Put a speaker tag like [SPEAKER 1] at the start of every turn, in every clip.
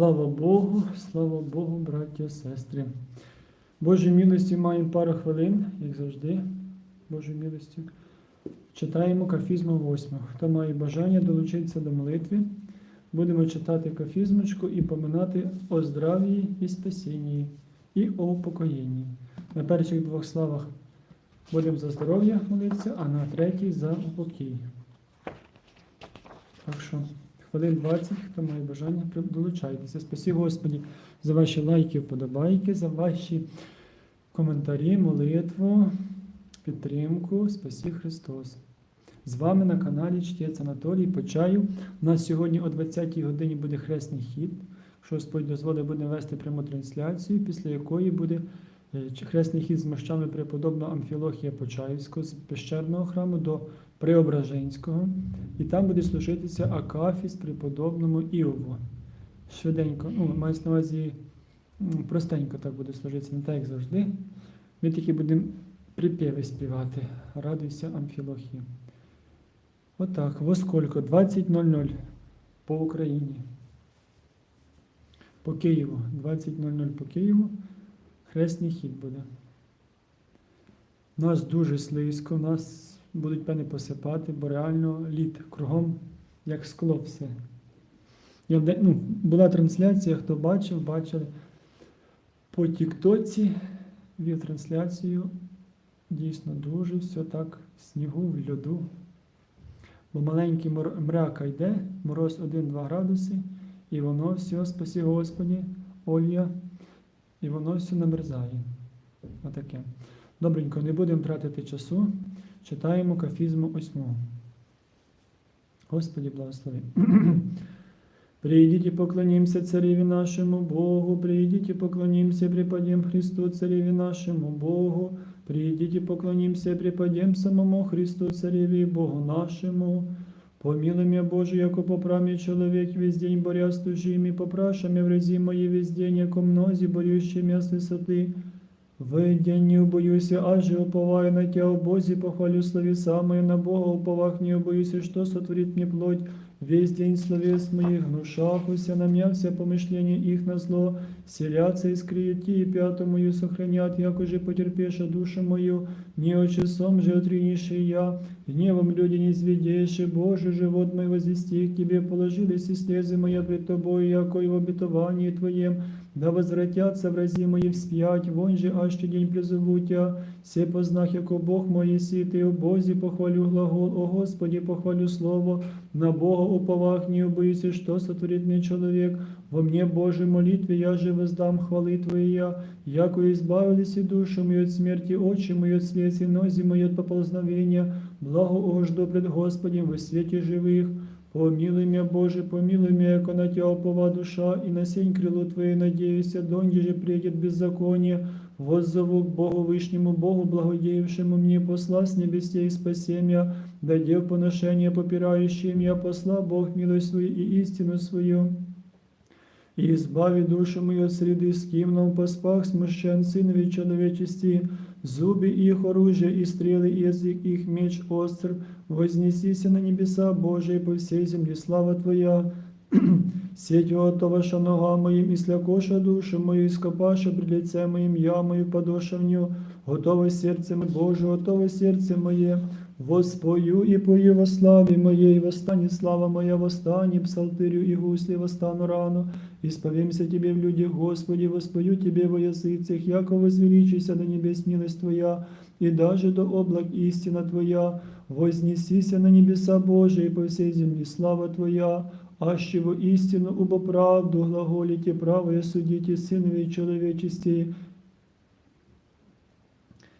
[SPEAKER 1] Слава Богу, слава Богу, браття, сестри. Божій милості маємо пару хвилин, як завжди, Божою милостю. Читаємо кафізму 8. Хто має бажання долучитися до молитви, будемо читати кафізмочку і поминати о здравії і спасінні, і о упокоєнні. На перших двох славах будемо за здоров'я молитися, а на третій за упокій. Так що хвилин 20, хто має бажання, долучайтеся. Спасі Господі за ваші лайки, вподобайки, за ваші коментарі, молитву, підтримку. Спасі Христос. З вами на каналі Чтець Анатолій Почаю. У нас сьогодні о 20-й годині буде хресний хід. Якщо Господь дозволить, буде вести пряму трансляцію, після якої буде е, хресний хід з мощами преподобного Амфілохія Почаївського з пещерного храму до Преображенського. І там буде служитися Акафіс преподобному Іову. Швиденько, ну, мається на увазі простенько так буде служитися, не так як завжди. Ми тільки будемо припіви співати. Радуйся, Амфілохія. Отак, во сколько? 20.00 по Україні. По Києву. 20.00 по Києву. Хресний хід буде. Нас дуже слизько, нас будуть певне посипати, бо реально лід кругом, як скло все. Я, ну, була трансляція, хто бачив, бачили. По Тіктоці вів трансляцію. Дійсно дуже все так в снігу, в льоду. Бо маленький мряка йде, мороз 1-2 градуси, і воно все, спасі Господі, Олья, і воно все намерзає. Отаке. Добренько, не будемо тратити часу. Читаємо кафізму 8. Господи, благослови. Придите, поклонимся Цареве нашему Богу, придите, поклонимся, преподем Христу, Цареве нашему Богу, придите, поклонимся, преподем самому Христу, Цареве и Богу нашему. Помилуй меня, Боже, яко поправи человек весь день боря с тужими, попрашами врази мои весь день, яко мнози борющими с высоты. В день не убоюся, аже уповаю на Тя, о Бозе, похвалю словеса мои, на Бога уповах не убоюся, что сотворит мне плоть. Весь день словес моих гнушахуся, на меня все помышления их на зло, селятся и скриети, и пяту мою сохранят, як уже потерпеша душу мою, не очесом же отриниши я, гневом люди не зведеши, Боже, живот мой возвести Тебе, положились и слезы мои пред Тобою, яко в обетовании Твоем, да возвратятся врази мои вспять, вон же аще день призову Тя, все познах, яко Бог мой еси, Ты, о Бозе, похвалю глагол, о Господи, похвалю слово, на Бога уповах не убоюся, что сотворит мне человек, во мне Божьей молитве я же воздам хвалы Твоя, яко избавились и душу мою от смерти, очи мои от слез и нози мои от поползновения, благо ожду пред Господем во свете живых. Помилуй меня, Боже, помилуй меня, яко на Тя опова душа, и на сень крылу Твоей надеюся, донде же приедет беззаконие, воззову к Богу Вышнему, Богу благодеявшему мне, посла с небесей спаси меня, даде в поношение попирающим я посла Бог милость свою и истину свою И избави душу мою от среды скимнов, поспах смущен сыновей человечести, зубы их оружие и стрелы, и язык их меч остр, вознесися на небеса Божии по всей земле, слава Твоя. Сетью отоваша нога моим, и слякоша душу мою, и скопаша пред лице моим ямою подошевню, готово сердце мое, Боже, готово сердце мое, Воспою и пою во славе моей, восстань слава моя, восстань, псалтырю и гусли, восстану рано, исповемся Тебе в людях, Господи, воспою Тебе во языцах, яко возвеличися на небес милость Твоя, и даже до облак истина Твоя, вознесися на небеса Божии по всей земле, слава Твоя, аще во истину, убо правду глаголите, правое судите, сыновей человечестей,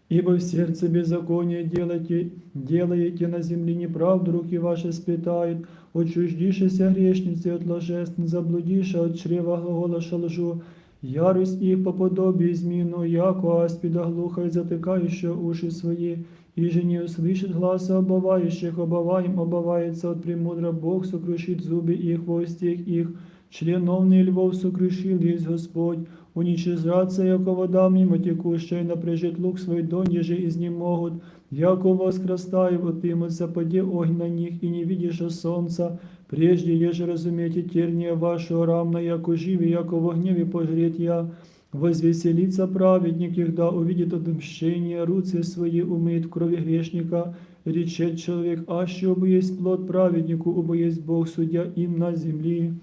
[SPEAKER 1] Ибо в сердце беззаконие делаете, делаете на земле неправду, руки ваши сплетают, отчуждишися грешницы от ложеств, заблудиша от чрева глаголаша лжу, ярость их по подобию измену, яко аспида глухо затыкающая уши свои, и же не услышит гласа обывающих, обываем обывается от премудра Бог, сокрушит зубы их, хвостик их, членовный львов сокрушил есть Господь, уничижаться, яко вода мимо текущая, напряжет лук свой донеже изнемогут, яко воскрастаю, отымутся, поде огонь на них, и не видишь солнца, прежде еже разумейте терния вашего рамна, яко живи, яко в гневе пожреть я, Возвеселится праведник, когда увидит отмщение, руцы свои умыет в крови грешника, речет человек, аще обо есть плод праведнику, обо есть Бог, судья им на земли.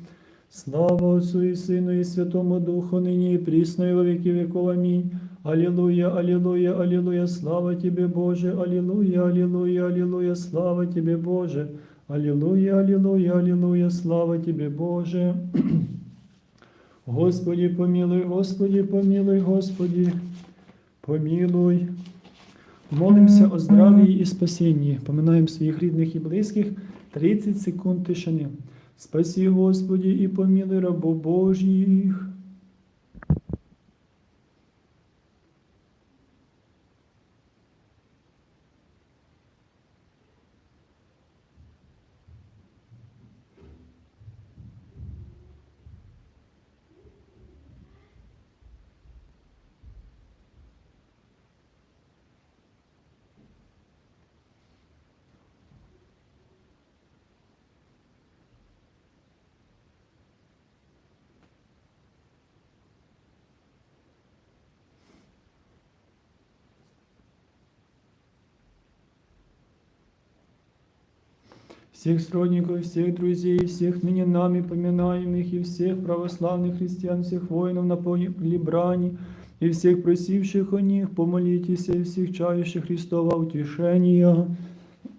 [SPEAKER 1] Слава Отцу и Сыну и Святому Духу, ныне и присно и во веки веков. Аминь. Аллилуйя, аллилуйя, аллилуйя, слава Тебе, Боже, аллилуйя, аллилуйя, аллилуйя, слава Тебе, Боже. Аллилуйя, аллилуйя, аллилуйя, слава Тебе, Боже. Господи, помилуй, Господи, помилуй, Господи, помилуй. Молимося о здравії і спасінні. Поминаємо своїх рідних і близьких 30 секунд тишини. Спасі, Господі, і помилуй рабов Божих. всех сродников, всех друзей, всех ныне нами поминаемых, и всех православных христиан, всех воинов на поле брани, и всех просивших о них, помолитесь, и всех чающих Христова утешения.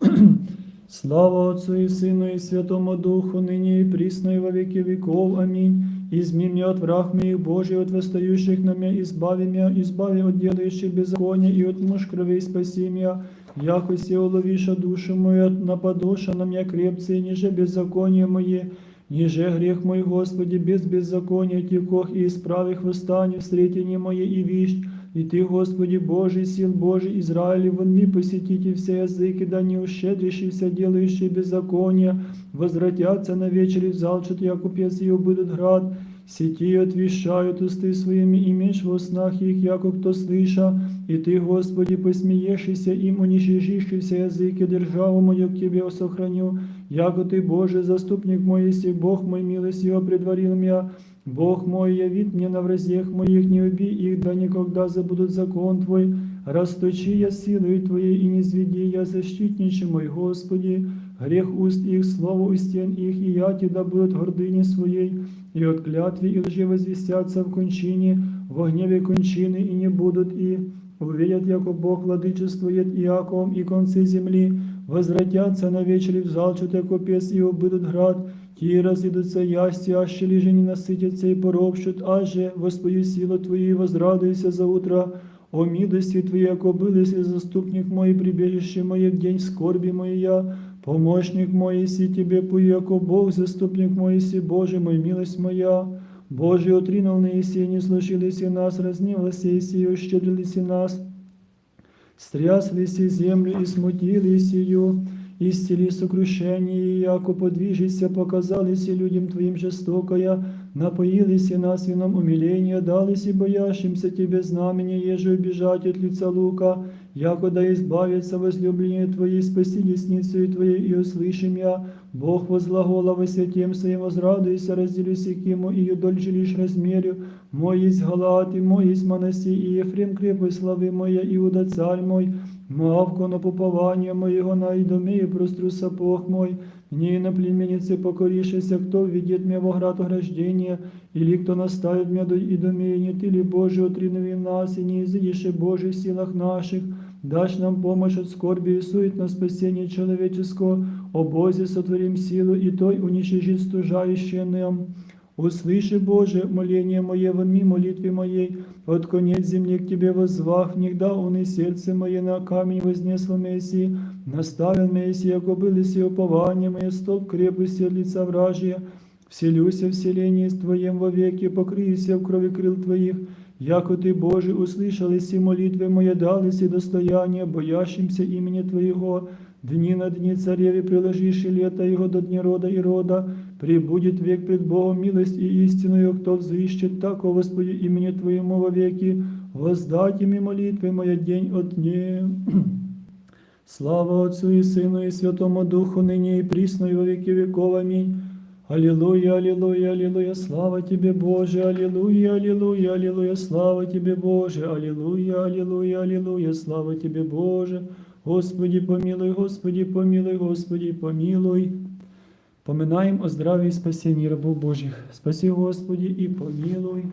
[SPEAKER 1] Слава Отцу и Сыну и Святому Духу, ныне и присно и во веки веков. Аминь. Изми меня от враг моих Божий, от восстающих на меня, избави меня, избави от делающих беззакония, и от муж кровей спаси меня. Якось я уловиша душу мою, нападоша на меня крепце, ниже беззаконие мое, ниже грех мой, Господи, без беззакония текох и исправи их восстание в сретение мое и вещь. И Ты, Господи, Божий, сил Божий, Израиле, вон ми посетите все языки, да не ущедришь все делающие беззакония, возвратятся на вечере в залчат, як купец ее будут град, сети отвещают усты своими, и меньше во снах их, яко кто слыша, и Ты, Господи, посмеешься им, уничижишь все языки, державу мою к Тебе сохраню, яко Ты, Боже, заступник мой, если Бог мой милостью предварил меня, Бог мой, явит мне на вразех моих, не убей их, да никогда забудут закон Твой. Расточи я силою Твоей и не зведи я защитниче мой, Господи. Грех уст их, слово у стен их, и я да будут гордыни своей, и от клятвы и лжи возвестятся в кончине, в гневе кончины, и не будут и увидят, яко Бог владычествует Иаковом и концы земли, возвратятся на вечере в залчут, яко пес и убудут град, Ті разидуться ясті, аще ліже не наситяться і поробщут, аже воспою силу Твою, возрадуйся за утро, о милости Твоей, яко былися заступник мой, прибежище мое в день скорби моя, помощник мой, си Тебе пою, Бог, заступник мой, си Боже мой, милость моя. Боже, отринул на Иси, не слушались и нас, разнилась Иси, и ущедрились и нас, стряслись и землю, и смутились ее, истили сокрушение, яко подвижися, показались и людям Твоим жестокая, напоились и нас вином умиления, дались и боящимся Тебе знамение, еже убежать от лица лука, яко да избавится возлюбленные Твои, спаси десницею Твоей и услышим я, Бог возглагола во святем Своим, возрадуйся, разделюсь ему, и юдоль жилишь размерю, мой есть Галат, и мой есть Манаси, и Ефрем крепость славы моя, Иуда царь мой, Мавко на попование моего на идоме простру сапог мой, мне на племенице покоришься, кто введет меня во град ограждения, или кто наставит меня до идомея, не ты ли, Боже, отринуви нас, и не изыдешь Божий в силах наших, дашь нам помощь от скорби и сует на спасение человеческого, о Бозе сотворим силу, и той уничижит стужающее нам. Услыши, Боже, моление мое в ми молитве моей, от конец земли к Тебе возвах, нигда он и сердце мое на камень вознесло Месси, наставил Месси, яко былися упование мое, столб крепости от лица вражия, вселюся в селении Твоем вовеки, покрыйся в крови крыл Твоих, яко Ты, Боже, услышал и молитвы мои, дались и достояние, боящимся имени Твоего, дни на дни цареве приложишь и лето его до дни рода и рода, прибудет век пред Богом милость и истинную, кто взыщет, так, о Господи, имени Твоему во веки, воздать им и молитвы моя день от дне. Слава Отцу и Сыну и Святому Духу, ныне и присно и во веки веков. Аминь. Аллилуйя, аллилуйя, аллилуйя, слава Тебе, Боже, аллилуйя, аллилуйя, аллилуйя, слава Тебе, Боже, аллилуйя, аллилуйя, аллилуйя, слава Тебе, Боже. Господи, помилуй, Господи, помилуй, Господи, помилуй. Поминаем о здраві і спасении рабов Божьих. Спаси, Господі, і помилуй.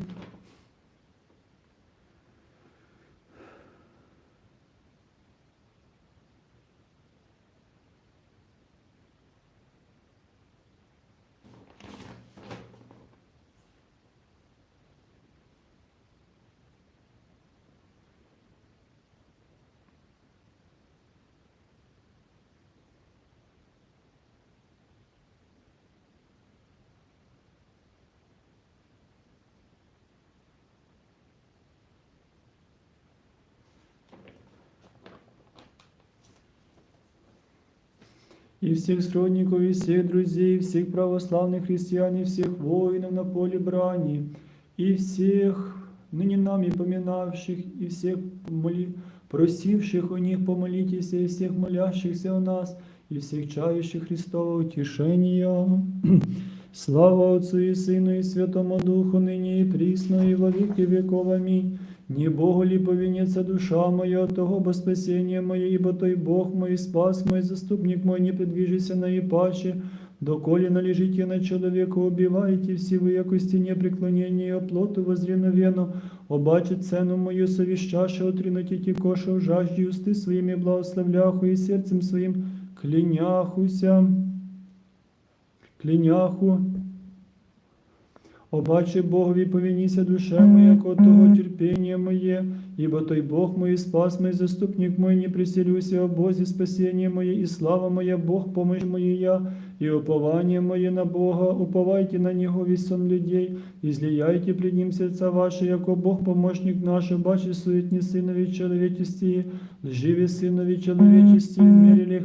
[SPEAKER 1] и всех сродников, и всех друзей, и всех православных христиан, и всех воинов на поле брани, и всех ныне нами поминавших, и всех моли, просивших у них помолитесь, и всех молящихся у нас, и всех чающих Христова утешения. Слава Отцу и Сыну и Святому Духу, ныне и присно, и во веки веков. Аминь. Не Богу ли повинится душа моя того бо спасение мое, ибо той Бог мой, спас мой, заступник мой, не предвижися на и паче, доколе належите на человека, убиваете все вы, якости непреклонения, оплоту возревновенно, обаче цену мою совещаше, отринуті ті коша в жажді, усти своїми благословляху і серцем своїм кляняхуся, кляняху. Обаче Богові повініся душе моя, того терпіння моє, ибо той Бог мой, спас мой, заступник мой, не приселюся, о Бозі спасіння моє, і слава моя, Бог помощь моя, и упование мое на Бога, уповайте на Него весь сон людей, и злияйте пред Ним сердца ваши, яко Бог помощник наш, бачи суетні сынові человечести, лживі сынові человечести, мерилих.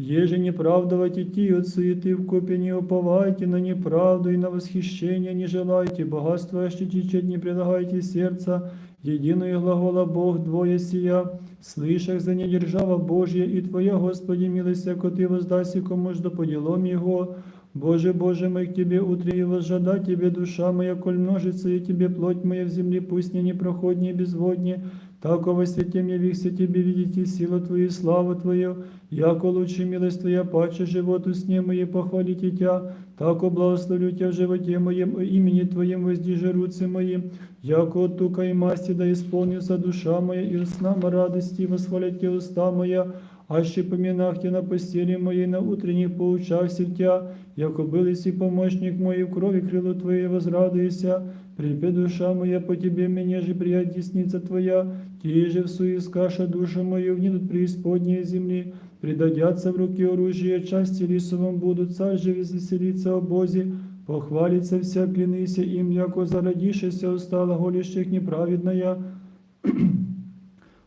[SPEAKER 1] Еже неправдовать идти от суеты в копе не уповайте на неправду и на восхищение не желайте, богатство ощутичать не предлагайте сердца, единую глагола Бог двое сия, слышах за недержава Божья и Твоя, Господи, милость, яко Ты воздаси кому ж до по делом Его, Боже, Боже мой, к Тебе утре и возжада Тебе душа моя, коль множится, и Тебе плоть моя в земле, пусть не непроходнее безводнее, так во святем явихся Тебе видите силу Твою, и славу Твою, яко лучше милость Твоя, паче животу сне моей похвалите Тя, так благословлю Тя в животе моем, о имени Твоем воздиже руцы моим, яко от тука и масти да исполнится душа моя, и устна радости восхвалять Те уста моя, аще поминах Тя на постели моей, на утренних поучахся Тя, яко был и помощник мой, в крови крыло Твоей возрадуйся, Припи душа моя по тебе, меня же прият десница твоя, те же в суискаша душу мою внедут преисподние земли, предадятся в руки оружия, части лисовым будут, царь же веселиться о Бозе, похвалится вся, клянися им, яко зародишися устала голищих неправедная.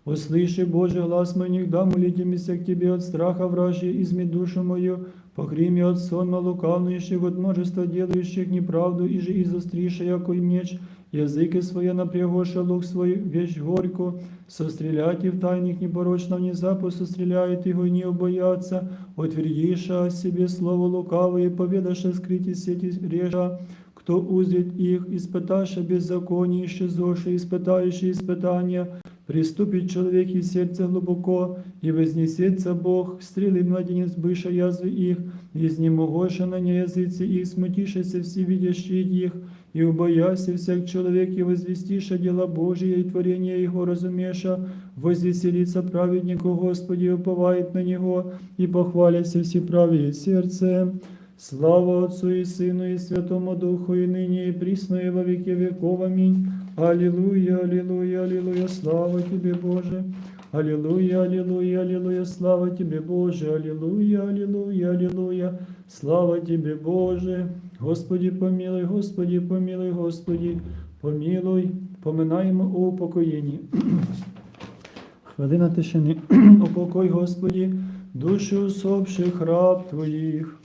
[SPEAKER 1] Услыши, Боже, глаз мой, нигда молитимся к Тебе от страха вражья, изми душу мою, Похрими от сонма лукавнующих, от множества делающих неправду, и же изостриша, яко и меч, языки свои напрягоша лук свой, вещь горько, сострелять и в тайных непорочно внезапу состреляет его и не убоятся, отвердиша о себе слово лукавое, поведаша скрыть сети режа, кто узрит их, испыташа беззаконие, исчезоши, испытающие испытания, Приступит человек и сердце глубоко, и вознесется Бог, стрелы младенец быша язвы их, и изнемогоша на не языцы их, смутишися всевидящие их, и убояся всяк человек, и возвестиша дела Божие, и творение Его разумеша, возвеселится праведнику Господи, уповает на Него, и похвалится все правее сердце. Слава Отцу и Сыну и Святому Духу, и ныне, и присно, и во веки веков. Аминь. Аллилуйя, аллилуйя, аллилуйя, слава Тебе, Боже. Аллилуйя, аллилуйя, аллилуйя, слава Тебе, Боже. Аллилуйя, аллилуйя, аллилуйя, слава Тебе, Боже. Господи, помилуй, Господи, помилуй, Господи, помилуй. Поминаємо у упокоєнні. Хвилина тишини. Упокой, Господи, душі усопших раб Твоїх.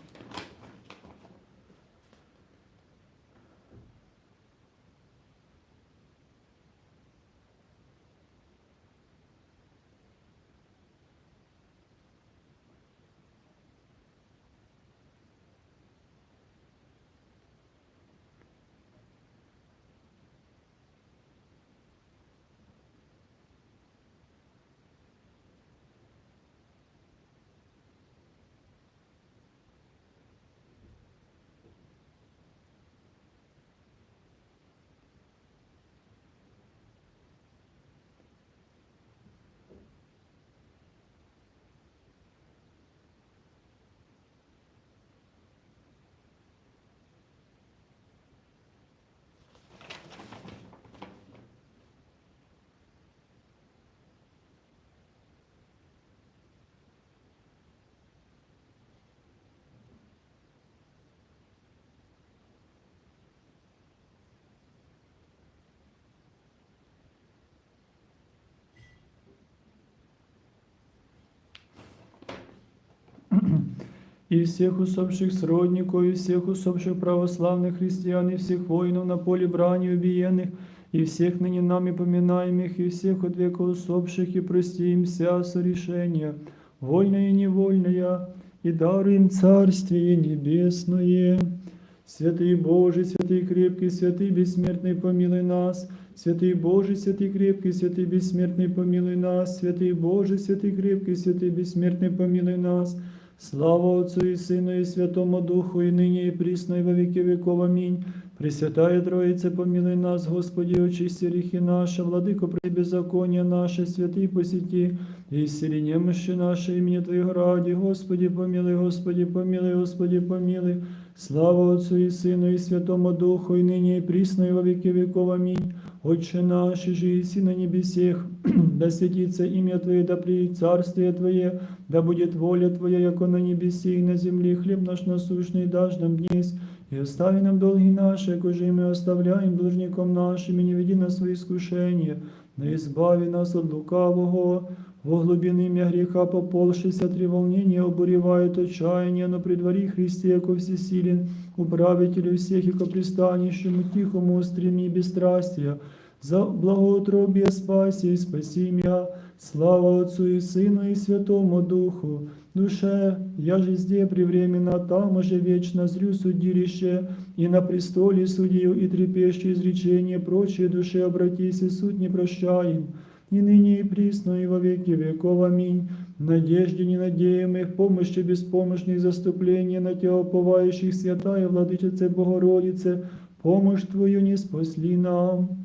[SPEAKER 1] и всех усопших сродников, и всех усопших православных христиан, и всех воинов на поле брани убиенных, и всех ныне нами поминаемых, и всех от века усопших, и прости им вся сорешения, вольное и невольное, и дары им Царствие Небесное. Святый Божий, святый крепкий, святый бессмертный, помилуй нас. Святый Божий, святый крепкий, святый бессмертный, помилуй нас. Святый Божий, святый крепкий, святый бессмертный, помилуй нас. Слава Отцю і Сину, і Святому Духу, і нині, і прісно, і во віки віков. Амінь. Пресвятая Троїце, помилуй нас, Господі, очисти ріхи наші, владико, при беззаконня наше, святий посіті, і сілі немощі наші, імені Твоєго раді, Господі помилуй, Господі, помилуй, Господі помилуй. Слава Отцю і Сину, і Святому Духу, і нині, і прісно, і во віки віков. Амінь. Отче наш, же и на небесех, да святится имя Твое, да приедет царствие Твое, да будет воля Твоя, яко на небесе и на земле, хлеб наш насущный дашь нам днесь, и остави нам долги наши, кожи и мы оставляем должником нашим, и не веди нас в свои искушения, но избави нас от лукавого, во глубины имя греха пополшися, три волнения обуревают отчаяние, но при дворе Христе, яко всесилен, управителю всех, яко пристанищему тихому устреми бесстрастия, за благоутробие спаси и спаси меня, слава Отцу и Сыну и Святому Духу, душе, я же зде привременно, там уже вечно зрю судилище, и на престоле судью и трепещущее изречение прочие душе обратись, и суд не прощаем, и ныне и присно, и во веки веков. Аминь. Надежде ненадеемых, помощи беспомощных, заступления на Тебя уповающих, святая Владычице Богородице, помощь Твою не спасли нам.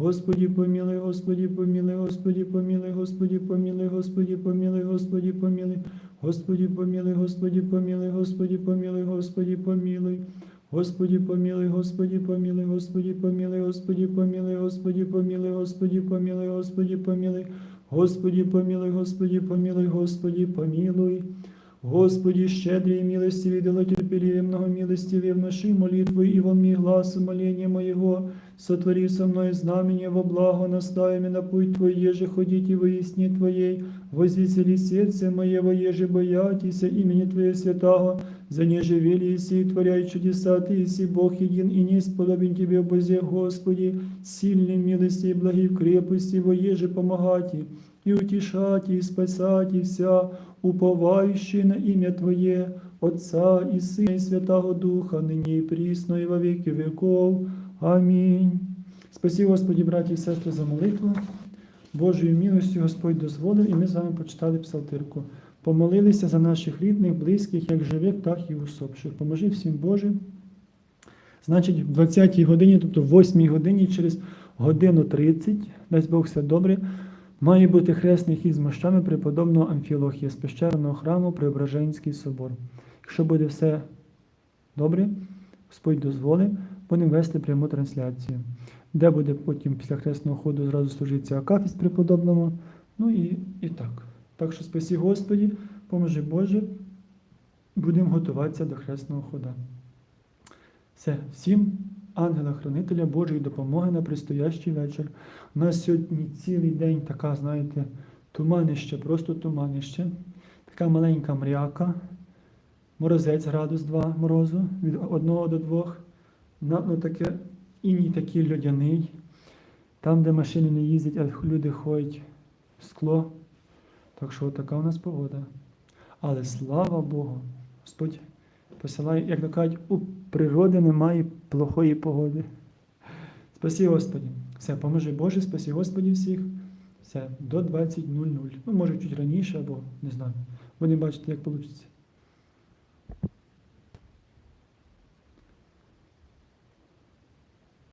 [SPEAKER 1] Господи, помилуй, Господи, помилуй, Господи, помилуй, Господи, помилуй, Господи, помилуй, Господи, помилуй, Господи, помилуй, Господи, помилуй, Господи, помилуй, Господи, помилуй. Господи помилуй, Господи помилуй, Господи помилуй, Господи помилуй, Господи помилуй, Господи помилуй, Господи помилуй, Господи помилуй, Господи помилуй, Господи помилуй. Господи, щедрый и милостивый, дало терпеливее, много милостивее, вноши молитву и во мне глаз моления моего, сотвори со мной знамение во благо, настави меня на путь Твой, еже ходите во ясни Твоей, возвесели сердце мое, во еже боятися имени Твоего святого, за неже вели и творяй чудеса, Ты иси Бог един, и не сподобен Тебе, Бозе, Господи, сильный в милости и благи в крепости, во еже помогати, и утешати, и спасати вся, уповающие на имя Твое, Отца и Сына и Святого Духа, ныне и присно, и во веки веков. Амінь. Спасі, Господі, браті і сестри, за молитву. Божою милостю Господь дозволив, і ми з вами почитали псалтирку. Помолилися за наших рідних, близьких, як живих, так і усопших. Поможи всім Боже. Значить, в 20-й годині, тобто в 8-й годині, через годину 30, дасть Бог все добре, має бути хресний хід з мощами преподобного Амфілохія з пещерного храму Преображенський собор. Якщо буде все добре, Господь дозволить, будемо вести пряму трансляцію, де буде потім після хресного ходу зразу служитися акафіст преподобному. Ну і, і так. Так що спасі Господі, поможи Боже, будемо готуватися до хресного хода. Все, всім ангела-хранителя Божої допомоги на предстоящий вечір. У нас сьогодні цілий день така, знаєте, туманище, просто туманище. Така маленька мряка, морозець градус 2 морозу від 1 до 2. На, ну, таке, іній такий льодяний. Там, де машини не їздять, а люди ходять скло. Так що така у нас погода. Але слава Богу, Господь посилає, як то кажуть, у природи немає плохої погоди. Спасі Господі. Все, поможи Боже, спасі Господі всіх. Все, до 20.00. Ну, може, чуть раніше, або не знаю. Будемо бачити, як вийде.